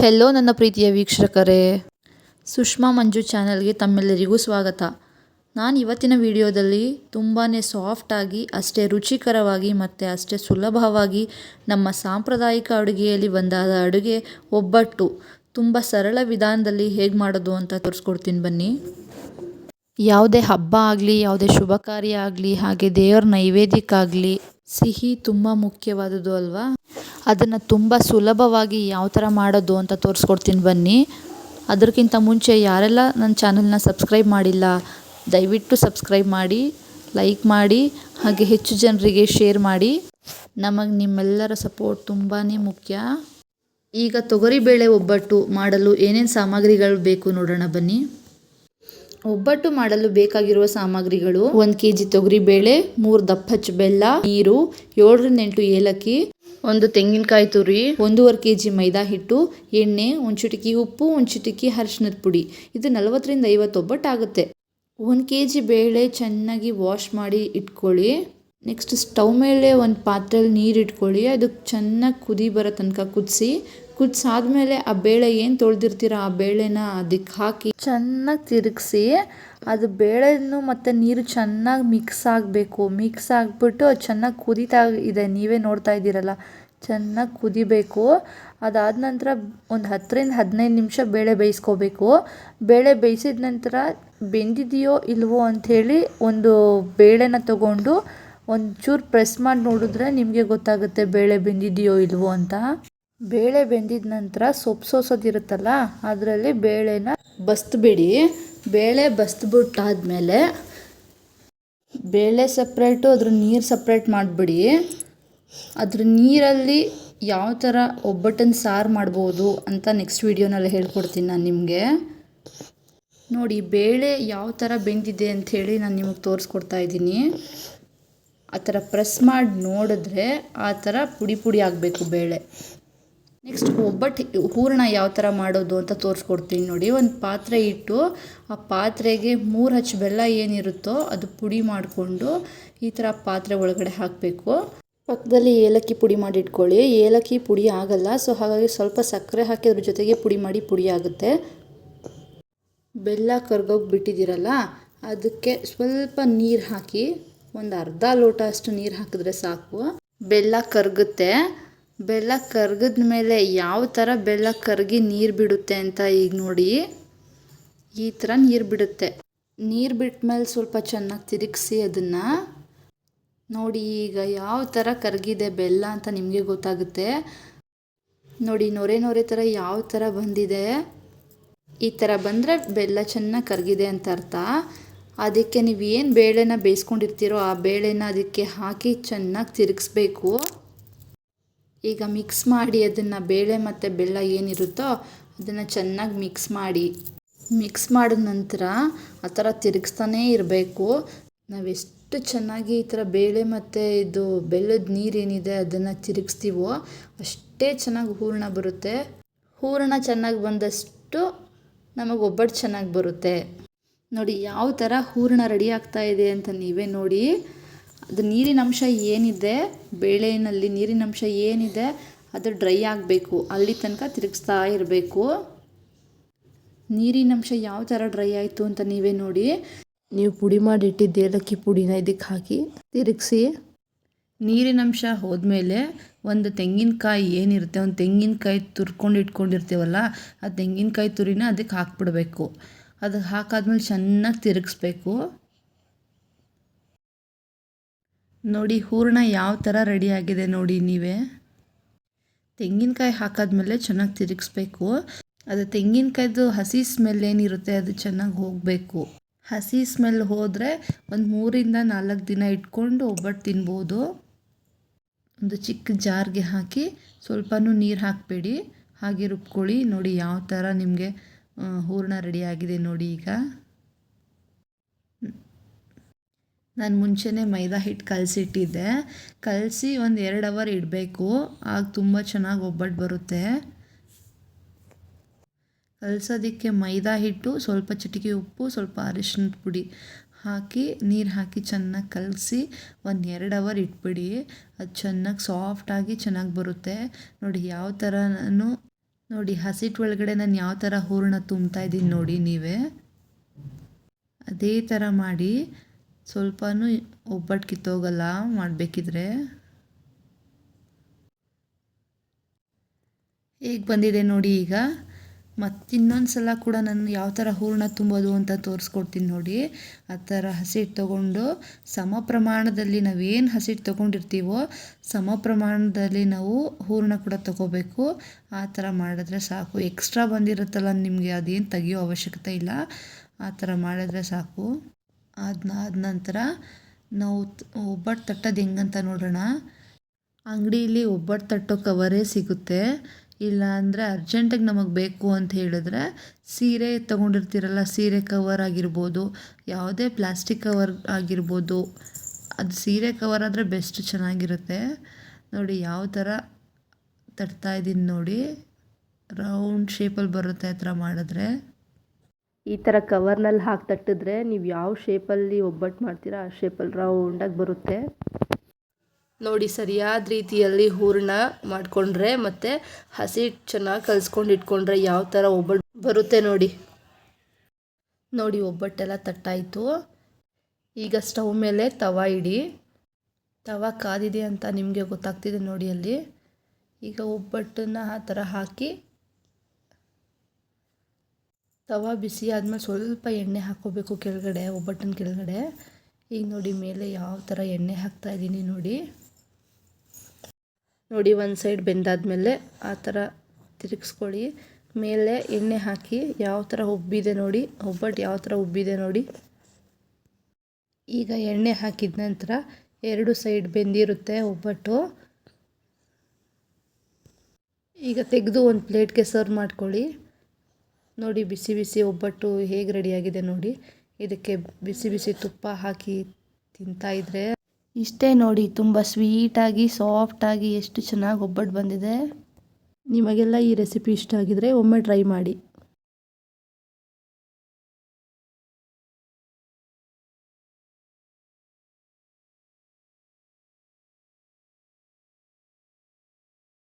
Hello ನನ್ನ ಪ್ರೀತಿಯ ವೀಕ್ಷಕರೇ. ಸುಷ್ಮಾ ಮಂಜು ಚಾನೆಲ್ಗೆ ತಮ್ಮೆಲ್ಲರಿಗೂ ಸ್ವಾಗತ. ನಾನು ಇವತ್ತಿನ ವಿಡಿಯೋದಲ್ಲಿ ತುಂಬಾ ಸಾಫ್ಟಾಗಿ ಅಷ್ಟೇ ರುಚಿಕರವಾಗಿ ಮತ್ತು ಅಷ್ಟೇ ಸುಲಭವಾಗಿ ನಮ್ಮ ಸಾಂಪ್ರದಾಯಿಕ ಅಡುಗೆಯಲ್ಲಿ ಬಂದಾದ ಅಡುಗೆ ಒಬ್ಬಟ್ಟು. ತುಂಬ ಸರಳ ವಿಧಾನದಲ್ಲಿ ಹೇಗೆ ಮಾಡೋದು ಅಂತ ತೋರಿಸ್ಕೊಡ್ತೀನಿ ಬನ್ನಿ. ಯಾವುದೇ ಹಬ್ಬ ಆಗಲಿ, ಯಾವುದೇ ಶುಭ ಕಾರ್ಯ ಆಗಲಿ, ಹಾಗೆ ದೇವರ ನೈವೇದ್ಯಕ್ಕಾಗಲಿ ಸಿಹಿ ತುಂಬ ಮುಖ್ಯವಾದದ್ದು ಅಲ್ವಾ? ಅದನ್ನು ತುಂಬ ಸುಲಭವಾಗಿ ಯಾವ ಥರ ಮಾಡೋದು ಅಂತ ತೋರಿಸ್ಕೊಡ್ತೀನಿ ಬನ್ನಿ. ಅದಕ್ಕಿಂತ ಮುಂಚೆ ಯಾರೆಲ್ಲ ನನ್ನ ಚಾನಲ್ನ ಸಬ್ಸ್ಕ್ರೈಬ್ ಮಾಡಿಲ್ಲ, ದಯವಿಟ್ಟು ಸಬ್ಸ್ಕ್ರೈಬ್ ಮಾಡಿ, ಲೈಕ್ ಮಾಡಿ, ಹಾಗೆ ಹೆಚ್ಚು ಜನರಿಗೆ ಶೇರ್ ಮಾಡಿ. ನಮಗೆ ನಿಮ್ಮೆಲ್ಲರ ಸಪೋರ್ಟ್ ತುಂಬಾ ಮುಖ್ಯ. ಈಗ ತೊಗರಿಬೇಳೆ ಒಬ್ಬಟ್ಟು ಮಾಡಲು ಏನೇನು ಸಾಮಗ್ರಿಗಳು ಬೇಕು ನೋಡೋಣ ಬನ್ನಿ. ಒಬ್ಬಟ್ಟು ಮಾಡಲು ಬೇಕಾಗಿರುವ ಸಾಮಗ್ರಿಗಳು ಒಂದು ಕೆ ಜಿ ತೊಗರಿಬೇಳೆ, ಮೂರು ದಪ್ಪಚ್ಚ ಬೆಲ್ಲ, ನೀರು, ಏಳರಿಂದ ಎಂಟು ಏಲಕ್ಕಿ, ಒಂದು ತೆಂಗಿನಕಾಯಿ ತುರಿ, ಒಂದೂವರೆ ಕೆ ಜಿ ಮೈದಾ ಹಿಟ್ಟು, ಎಣ್ಣೆ, ಒಂದು ಚಿಟಿಕಿ ಉಪ್ಪು, ಒಂದು ಚಿಟಿಕಿ ಅರಿಶಿನದ ಪುಡಿ. ಇದು ನಲವತ್ತರಿಂದ ಐವತ್ತು ಒಬ್ಬಟ್ಟು ಆಗುತ್ತೆ ಒಂದು ಕೆ ಜಿ ಬೇಳೆ ಚೆನ್ನಾಗಿ ವಾಶ್ ಮಾಡಿ ಇಟ್ಕೊಳ್ಳಿ. ನೆಕ್ಸ್ಟ್ ಸ್ಟವ್ ಮೇಲೆ ಒಂದು ಪಾತ್ರೆಯಲ್ಲಿ ನೀರು ಇಟ್ಕೊಳ್ಳಿ. ಅದಕ್ಕೆ ಚೆನ್ನಾಗಿ ಕುದಿ ಬರೋ ತನಕ ಕುದಿಸಿ ಕುದಿಸಾದ್ಮೇಲೆ ಆ ಬೇಳೆ ಏನು ತೊಳೆದಿರ್ತೀರ ಆ ಬೇಳೆನ ಅದಕ್ಕೆ ಹಾಕಿ ಚೆನ್ನಾಗಿ ತಿರುಗಿಸಿ ಅದು ಬೇಳೆನು ಮತ್ತು ನೀರು ಚೆನ್ನಾಗಿ ಮಿಕ್ಸ್ ಆಗಬೇಕು. ಮಿಕ್ಸ್ ಆಗಿಬಿಟ್ಟು ಅದು ಚೆನ್ನಾಗಿ ಕುದೀತಾ ಇದೆ. ನೀವೇ ನೋಡ್ತಾ ಇದ್ದೀರಲ್ಲ. ಚೆನ್ನಾಗಿ ಕುದಿಬೇಕು. ಅದಾದ ನಂತರ ಒಂದು ಹತ್ತರಿಂದ ಹದಿನೈದು ನಿಮಿಷ ಬೇಳೆ ಬೇಯಿಸ್ಕೋಬೇಕು. ಬೇಳೆ ಬೇಯಿಸಿದ ನಂತರ ಬೆಂದಿದೆಯೋ ಇಲ್ವೋ ಅಂಥೇಳಿ ಒಂದು ಬೇಳೆನ ತಗೊಂಡು ಒಂಚೂರು ಪ್ರೆಸ್ ಮಾಡಿ ನೋಡಿದ್ರೆ ನಿಮಗೆ ಗೊತ್ತಾಗುತ್ತೆ ಬೇಳೆ ಬೆಂದಿದೆಯೋ ಇಲ್ವೋ ಅಂತ. ಬೇಳೆ ಬೆಂದಿದ ನಂತರ ಸೊಪ್ಪು ಸೋಸೋದಿರುತ್ತಲ್ಲ ಅದರಲ್ಲಿ ಬೇಳೆನ ಬಸ್ತ್ಬಿಡಿ. ಬೇಳೆ ಬಸ್ತ್ಬಿಟ್ಟಾದ್ಮೇಲೆ ಬೇಳೆ ಸಪ್ರೇಟು, ಅದ್ರ ನೀರು ಸಪ್ರೇಟ್ ಮಾಡಿಬಿಡಿ. ಅದ್ರ ನೀರಲ್ಲಿ ಯಾವ ಥರ ಒಬ್ಬಟ್ಟನ್ನು ಸಾರು ಮಾಡ್ಬೋದು ಅಂತ ನೆಕ್ಸ್ಟ್ ವೀಡಿಯೋನಲ್ಲಿ ಹೇಳ್ಕೊಡ್ತೀನಿ ನಾನು ನಿಮಗೆ. ನೋಡಿ, ಬೇಳೆ ಯಾವ ಥರ ಬೆಂದಿದೆ ಅಂಥೇಳಿ ನಾನು ನಿಮಗೆ ತೋರಿಸ್ಕೊಡ್ತಾ ಇದ್ದೀನಿ. ಆ ಥರ ಪ್ರೆಸ್ ಮಾಡಿ ನೋಡಿದ್ರೆ ಆ ಥರ ಪುಡಿ ಪುಡಿ ಆಗಬೇಕು ಬೇಳೆ. ನೆಕ್ಸ್ಟ್ ಒಬ್ಬಟ್ಟು ಹೂರಣ ಯಾವ ಥರ ಮಾಡೋದು ಅಂತ ತೋರಿಸ್ಕೊಡ್ತೀನಿ ನೋಡಿ. ಒಂದು ಪಾತ್ರೆ ಇಟ್ಟು ಆ ಪಾತ್ರೆಗೆ ಮೂರು ಹಚ್ಚು ಬೆಲ್ಲ ಏನಿರುತ್ತೋ ಅದು ಪುಡಿ ಮಾಡಿಕೊಂಡು ಈ ಥರ ಪಾತ್ರೆ ಒಳಗಡೆ ಹಾಕಬೇಕು. ಪಕ್ಕದಲ್ಲಿ ಏಲಕ್ಕಿ ಪುಡಿ ಮಾಡಿ ಇಟ್ಕೊಳ್ಳಿ. ಏಲಕ್ಕಿ ಪುಡಿ ಆಗಲ್ಲ ಸೊ ಹಾಗಾಗಿ ಸ್ವಲ್ಪ ಸಕ್ಕರೆ ಹಾಕಿ ಅದ್ರ ಜೊತೆಗೆ ಪುಡಿ ಮಾಡಿ ಪುಡಿ ಆಗುತ್ತೆ. ಬೆಲ್ಲ ಕರ್ಗೋಗಿ ಬಿಟ್ಟಿದ್ದೀರಲ್ಲ, ಅದಕ್ಕೆ ಸ್ವಲ್ಪ ನೀರು ಹಾಕಿ, ಒಂದು ಅರ್ಧ ಲೋಟ ಅಷ್ಟು ನೀರು ಹಾಕಿದ್ರೆ ಸಾಕು. ಬೆಲ್ಲ ಕರಗುತ್ತೆ. ಬೆಲ್ಲ ಕರ್ಗಿದ ಮೇಲೆ ಯಾವ ಥರ ಬೆಲ್ಲ ಕರಗಿ ನೀರು ಬಿಡುತ್ತೆ ಅಂತ ಈಗ ನೋಡಿ. ಈ ಥರ ನೀರು ಬಿಡುತ್ತೆ. ನೀರು ಬಿಟ್ಟ ಮೇಲೆ ಸ್ವಲ್ಪ ಚೆನ್ನಾಗಿ ತಿರುಗಿಸಿ ಅದನ್ನು. ನೋಡಿ ಈಗ ಯಾವ ಥರ ಕರಗಿದೆ ಬೆಲ್ಲ ಅಂತ ನಿಮಗೆ ಗೊತ್ತಾಗುತ್ತೆ. ನೋಡಿ ನೊರೆ ನೊರೆ ಥರ ಯಾವ ಥರ ಬಂದಿದೆ. ಈ ಥರ ಬಂದರೆ ಬೆಲ್ಲ ಚೆನ್ನಾಗಿ ಕರಗಿದೆ ಅಂತ ಅರ್ಥ. ಅದಕ್ಕೆ ನೀವು ಏನು ಬೇಳೆನ ಬೇಯಿಸ್ಕೊಂಡಿರ್ತೀರೋ ಆ ಬೇಳೆನ ಅದಕ್ಕೆ ಹಾಕಿ ಚೆನ್ನಾಗಿ ತಿರುಗಿಸ್ಬೇಕು. ಈಗ ಮಿಕ್ಸ್ ಮಾಡಿ ಅದನ್ನು ಬೇಳೆ ಮತ್ತು ಬೆಲ್ಲ ಏನಿರುತ್ತೋ ಅದನ್ನು ಚೆನ್ನಾಗಿ ಮಿಕ್ಸ್ ಮಾಡಿ. ಮಿಕ್ಸ್ ಮಾಡಿದ ನಂತರ ಆ ಥರ ತಿರುಗಿಸ್ತಾನೇ ಇರಬೇಕು. ನಾವೆಷ್ಟು ಚೆನ್ನಾಗಿ ಈ ಥರ ಬೇಳೆ ಮತ್ತು ಇದು ಬೆಲ್ಲದ ನೀರೇನಿದೆ ಅದನ್ನು ತಿರುಗಿಸ್ತೀವೋ ಅಷ್ಟೇ ಚೆನ್ನಾಗಿ ಹೂರಣ ಬರುತ್ತೆ. ಹೂರಣ ಚೆನ್ನಾಗಿ ಬಂದಷ್ಟು ನಮಗೆ ಒಬ್ಬಟ್ಟು ಚೆನ್ನಾಗಿ ಬರುತ್ತೆ. ನೋಡಿ, ಯಾವ ಥರ ಹೂರಣ ರೆಡಿ ಆಗ್ತಾ ಇದೆ ಅಂತ ನೀವೇ ನೋಡಿ. ಅದು ನೀರಿನಂಶ ಏನಿದೆ ಬೇಳೆಯಲ್ಲಿ ನೀರಿನಂಶ ಏನಿದೆ ಅದು ಡ್ರೈ ಆಗಬೇಕು. ಅಲ್ಲಿ ತನಕ ತಿರುಗಿಸ್ತಾ ಇರಬೇಕು. ನೀರಿನಂಶ ಯಾವ ಥರ ಡ್ರೈ ಆಯಿತು ಅಂತ ನೀವೇ ನೋಡಿ. ನೀವು ಪುಡಿ ಮಾಡಿ ಇಟ್ಟಿದ್ದು ಏಲಕ್ಕಿ ಪುಡಿನ ಇದಕ್ಕೆ ಹಾಕಿ ತಿರುಗಿಸಿ. ನೀರಿನಂಶ ಹೋದ್ಮೇಲೆ ಒಂದು ತೆಂಗಿನಕಾಯಿ ಏನಿರುತ್ತೆ ಒಂದು ತೆಂಗಿನಕಾಯಿ ತುರ್ಕೊಂಡು ಇಟ್ಕೊಂಡಿರ್ತೀವಲ್ಲ ಆ ತೆಂಗಿನಕಾಯಿ ತುರಿನ ಅದಕ್ಕೆ ಹಾಕ್ಬಿಡ್ಬೇಕು. ಅದಕ್ಕೆ ಹಾಕಾದ್ಮೇಲೆ ಚೆನ್ನಾಗಿ ತಿರುಗಿಸ್ಬೇಕು. ನೋಡಿ, ಹೂರಣ ಯಾವ ಥರ ರೆಡಿಯಾಗಿದೆ ನೋಡಿ ನೀವೇ. ತೆಂಗಿನಕಾಯಿ ಹಾಕಾದ್ಮೇಲೆ ಚೆನ್ನಾಗಿ ತಿರುಗಿಸ್ಬೇಕು. ಅದು ತೆಂಗಿನಕಾಯ್ದು ಹಸಿ ಸ್ಮೆಲ್ ಏನಿರುತ್ತೆ ಅದು ಚೆನ್ನಾಗಿ ಹೋಗಬೇಕು. ಹಸಿ ಸ್ಮೆಲ್ ಹೋದರೆ ಒಂದು ಮೂರಿಂದ ನಾಲ್ಕು ದಿನ ಇಟ್ಕೊಂಡು ಒಬ್ಬಟ್ಟು ತಿನ್ಬೋದು. ಒಂದು ಚಿಕ್ಕ ಜಾರ್ಗೆ ಹಾಕಿ ಸ್ವಲ್ಪನೂ ನೀರು ಹಾಕಬೇಡಿ. ಹಾಗೆ ರುಬ್ಕೊಳ್ಳಿ. ನೋಡಿ, ಯಾವ ಥರ ನಿಮಗೆ ಹೂರಣ ರೆಡಿಯಾಗಿದೆ ನೋಡಿ ಈಗ. ನಾನು ಮುಂಚೆನೇ ಮೈದಾ ಹಿಟ್ಟು ಕಲಸಿಟ್ಟಿದ್ದೆ. ಕಲಸಿ ಒಂದು ಎರಡು ಅವರ್ ಇಡಬೇಕು. ಆಗ ತುಂಬ ಚೆನ್ನಾಗಿ ಒಬ್ಬಟ್ಟು ಬರುತ್ತೆ. ಕಲಸೋದಕ್ಕೆ ಮೈದಾ ಹಿಟ್ಟು, ಸ್ವಲ್ಪ ಚಿಟಿಕೆ ಉಪ್ಪು, ಸ್ವಲ್ಪ ಅರಿಶಿನದ ಪುಡಿ ಹಾಕಿ, ನೀರು ಹಾಕಿ ಚೆನ್ನಾಗಿ ಕಲಸಿ ಒಂದು ಎರಡು ಅವರ್ ಇಟ್ಬಿಡಿ. ಅದು ಚೆನ್ನಾಗಿ ಸಾಫ್ಟಾಗಿ ಚೆನ್ನಾಗಿ ಬರುತ್ತೆ. ನೋಡಿ ಯಾವ ಥರ ನಾನು ನೋಡಿ ಹಸಿಟ್ಟು ಒಳಗಡೆ ನಾನು ಯಾವ ಥರ ಹೂರಣ ತುಂಬ್ತಾ ಇದ್ದೀನಿ ನೋಡಿ ನೀವೇ. ಅದೇ ಥರ ಮಾಡಿ ಸ್ವಲ್ಪನೂ ಒಬ್ಬಟ್ಟು ಕಿತ್ತೋಗಲ್ಲ, ಮಾಡಬೇಕಿದ್ರೆ. ಹೇಗೆ ಬಂದಿದೆ ನೋಡಿ ಈಗ. ಮತ್ತಿನ್ನೊಂದು ಸಲ ಕೂಡ ನಾನು ಯಾವ ಥರ ಹೂರಣ ತುಂಬೋದು ಅಂತ ತೋರಿಸ್ಕೊಡ್ತೀನಿ ನೋಡಿ. ಆ ಥರ ಹಸಿಟ್ಟು ತೊಗೊಂಡು ಸಮ ಪ್ರಮಾಣದಲ್ಲಿ ನಾವೇನು ಹಸಿಟ್ಟು ತೊಗೊಂಡಿರ್ತೀವೋ, ಸಮ ಪ್ರಮಾಣದಲ್ಲಿ ನಾವು ಹೂರಣ ಕೂಡ ತೊಗೋಬೇಕು. ಆ ಥರ ಮಾಡಿದ್ರೆ ಸಾಕು. ಎಕ್ಸ್ಟ್ರಾ ಬಂದಿರುತ್ತಲ್ಲ ನಿಮಗೆ, ಅದೇನು ತೆಗಿಯೋ ಅವಶ್ಯಕತೆ ಇಲ್ಲ. ಆ ಥರ ಮಾಡಿದ್ರೆ ಸಾಕು. ಅದನ್ನ ಆದ ನಂತರ ನಾವು ಒಬ್ಬಟ್ಟು ತಟ್ಟೋದು ಹೆಂಗಂತ ನೋಡೋಣ. ಅಂಗಡಿಯಲ್ಲಿ ಒಬ್ಬಟ್ಟು ತಟ್ಟೋ ಕವರೇ ಸಿಗುತ್ತೆ. ಇಲ್ಲ ಅಂದರೆ ಅರ್ಜೆಂಟಾಗಿ ನಮಗೆ ಬೇಕು ಅಂತ ಹೇಳಿದ್ರೆ ಸೀರೆ ತೊಗೊಂಡಿರ್ತೀರಲ್ಲ, ಸೀರೆ ಕವರ್ ಆಗಿರ್ಬೋದು, ಯಾವುದೇ ಪ್ಲಾಸ್ಟಿಕ್ ಕವರ್ ಆಗಿರ್ಬೋದು, ಅದು ಸೀರೆ ಕವರ್ ಆದರೆ ಬೆಸ್ಟ್ ಚೆನ್ನಾಗಿರುತ್ತೆ. ನೋಡಿ ಯಾವ ಥರ ತಟ್ತಾ ಇದ್ದೀನಿ ನೋಡಿ. ರೌಂಡ್ ಶೇಪಲ್ಲಿ ಬರುತ್ತೆ ಆ ಥರ ಮಾಡಿದ್ರೆ. ಈ ಥರ ಕವರ್ನಲ್ಲಿ ಹಾಕಿ ತಟ್ಟಿದ್ರೆ ನೀವು ಯಾವ ಶೇಪಲ್ಲಿ ಒಬ್ಬಟ್ಟು ಮಾಡ್ತೀರಾ, ಆ ಶೇಪಲ್ಲಿ ರೌಂಡಾಗಿ ಬರುತ್ತೆ. ನೋಡಿ, ಸರಿಯಾದ ರೀತಿಯಲ್ಲಿ ಹೂರಣ ಮಾಡಿಕೊಂಡ್ರೆ ಮತ್ತು ಹಸಿ ಚೆನ್ನಾಗಿ ಕಲಿಸ್ಕೊಂಡು ಇಟ್ಕೊಂಡ್ರೆ ಯಾವ ಥರ ಒಬ್ಬಟ್ಟು ಬರುತ್ತೆ ನೋಡಿ. ನೋಡಿ, ಒಬ್ಬಟ್ಟೆಲ್ಲ ತಟ್ಟಾಯಿತು. ಈಗ ಸ್ಟವ್ ಮೇಲೆ ತವ ಇಡಿ. ತವ ಕಾದಿದೆ ಅಂತ ನಿಮಗೆ ಗೊತ್ತಾಗ್ತಿದೆ ನೋಡಿ ಅಲ್ಲಿ. ಈಗ ಒಬ್ಬಟ್ಟನ್ನು ಆ ಥರ ಹಾಕಿ ತವ ಬಿಸಿ ಆದಮೇಲೆ ಸ್ವಲ್ಪ ಎಣ್ಣೆ ಹಾಕ್ಕೋಬೇಕು ಕೆಳಗಡೆ, ಒಬ್ಬಟ್ಟಿನ ಕೆಳಗಡೆ. ಈಗ ನೋಡಿ ಮೇಲೆ ಯಾವ ಥರ ಎಣ್ಣೆ ಹಾಕ್ತಾ ಇದ್ದೀನಿ ನೋಡಿ. ನೋಡಿ ಒಂದು ಸೈಡ್ ಬೆಂದಾದಮೇಲೆ ಆ ಥರ ತಿರುಗಿಸ್ಕೊಳ್ಳಿ. ಮೇಲೆ ಎಣ್ಣೆ ಹಾಕಿ ಯಾವ ಥರ ಉಬ್ಬಿದೆ ನೋಡಿ ಒಬ್ಬಟ್ಟು ಯಾವ ಥರ ಉಬ್ಬಿದೆ ನೋಡಿ. ಈಗ ಎಣ್ಣೆ ಹಾಕಿದ ನಂತರ ಎರಡು ಸೈಡ್ ಬೆಂದಿರುತ್ತೆ ಒಬ್ಬಟ್ಟು. ಈಗ ತೆಗೆದು ಒಂದು ಪ್ಲೇಟ್ಗೆ ಸರ್ವ್ ಮಾಡ್ಕೊಳ್ಳಿ. ನೋಡಿ ಬಿಸಿ ಬಿಸಿ ಒಬ್ಬಟ್ಟು ಹೇಗೆ ರೆಡಿಯಾಗಿದೆ ನೋಡಿ. ಇದಕ್ಕೆ ಬಿಸಿ ಬಿಸಿ ತುಪ್ಪ ಹಾಕಿ ತಿಂತಾ ಇದ್ರೆ ಇಷ್ಟೇ ನೋಡಿ, ತುಂಬ ಸ್ವೀಟಾಗಿ ಸಾಫ್ಟಾಗಿ ಎಷ್ಟು ಚೆನ್ನಾಗಿ ಒಬ್ಬಟ್ಟು ಬಂದಿದೆ. ನಿಮಗೆಲ್ಲ ಈ ರೆಸಿಪಿ ಇಷ್ಟ ಆಗಿದ್ರೆ ಒಮ್ಮೆ ಟ್ರೈ ಮಾಡಿ.